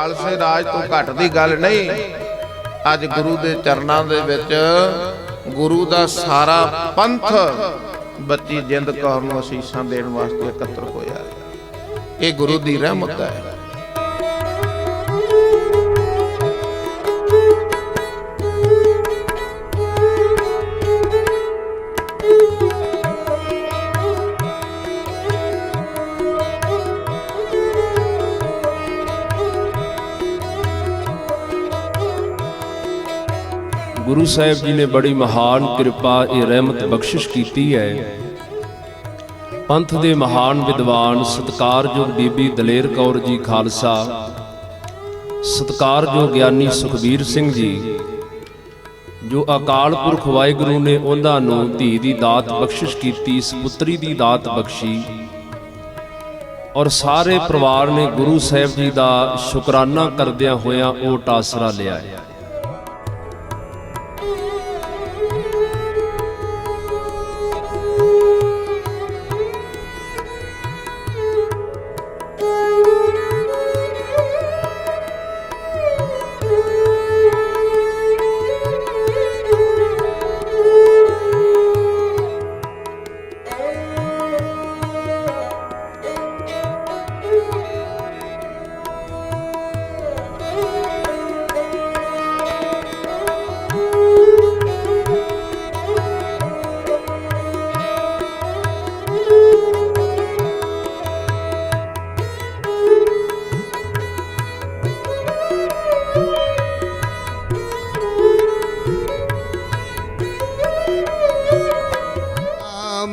ਖਾਲਸੇ ਰਾਜ ਤੋਂ ਘੱਟ ਦੀ ਗੱਲ ਨਹੀਂ। ਅੱਜ ਗੁਰੂ ਦੇ ਚਰਨਾਂ ਦੇ ਵਿੱਚ ਗੁਰੂ ਦਾ ਸਾਰਾ ਪੰਥ ਬੱਚੀ ਜਿੰਦ ਕੌਰ ਨੂੰ ਅਸੀਸਾਂ ਦੇਣ ਵਾਸਤੇ ਇਕੱਤਰ ਹੋਇਆ ਇਹ ਗੁਰੂ ਦੀ ਰਹਿਮਤ ਹੈ। ਗੁਰੂ ਸਾਹਿਬ ਜੀ ਨੇ ਬੜੀ ਮਹਾਨ ਕਿਰਪਾ, ਇਹ ਰਹਿਮਤ ਬਖਸ਼ਿਸ਼ ਕੀਤੀ ਹੈ। ਪੰਥ ਦੇ ਮਹਾਨ ਵਿਦਵਾਨ ਸਤਕਾਰਯੋਗ ਬੀਬੀ ਦਲੇਰ ਕੌਰ ਜੀ ਖਾਲਸਾ, ਸਤਕਾਰਯੋਗ ਗਿਆਨੀ ਸੁਖਬੀਰ ਸਿੰਘ ਜੀ, ਜੋ ਅਕਾਲ ਪੁਰਖ ਵਾਹਿਗੁਰੂ ਨੇ ਉਹਨਾਂ ਨੂੰ ਧੀ ਦੀ ਦਾਤ ਬਖਸ਼ਿਸ਼ ਕੀਤੀ ਇਸ ਦੀ ਦਾਤ ਬਖਸ਼ੀ। ਔਰ ਸਾਰੇ ਪਰਿਵਾਰ ਨੇ ਗੁਰੂ ਸਾਹਿਬ ਜੀ ਦਾ ਸ਼ੁਕਰਾਨਾ ਕਰਦਿਆਂ ਹੋਇਆਂ ਉਹ ਟਾਸਰਾ ਲਿਆ ਹੈ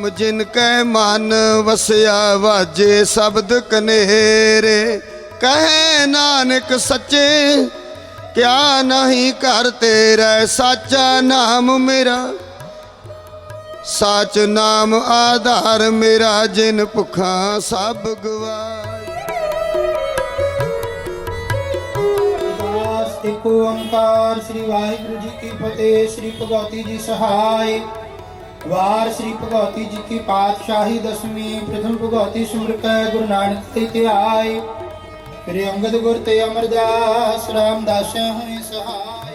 ਨਾਮ ਜਿਨ ਕੈ ਮਨ ਵਸਿਆ ਵਾਜੇ ਸ਼ਬਦ ਕਨੇਰੇ, ਕਹੇ ਨਾਨਕ ਸੱਚੇ, ਕਿਆ ਨਹੀਂ ਕਰ ਤੇਰਾ, ਸਾਚਾ ਨਾਮ ਮੇਰਾ। ਸਾਚ ਨਾਮ ਆਧਾਰ ਮੇਰਾ, ਜਿਨ ਭੁਖਾਂ ਸਭ ਗਵਾਈ ਦਾਸ ਇੱਕ ਓੰਕਾਰ, ਸ੍ਰੀ ਵਾਹਿਗੁਰੂ ਜੀ ਕੀ ਫਤਿਹ, ਸ੍ਰੀ ਭਗਵਤੀ ਜੀ ਸਹਾਇ ਵਾਰ ਸ੍ਰੀ ਭਗਵਤੀ ਜੀ ਕੀ ਪਾਤਸ਼ਾਹੀ ਦਸਵੀਂ, ਪ੍ਰਥਮ ਭਗਵਤੀ ਸਿਮਰਕੈ ਗੁਰੂ ਨਾਨਕ ਤੇ ਧਿਆਏ ਫਿਰ ਅੰਗਦ ਗੁਰ ਤੇ ਅਮਰਦਾਸ, ਰਾਮਦਾਸ ਹੋਏ ਸਹਾਇ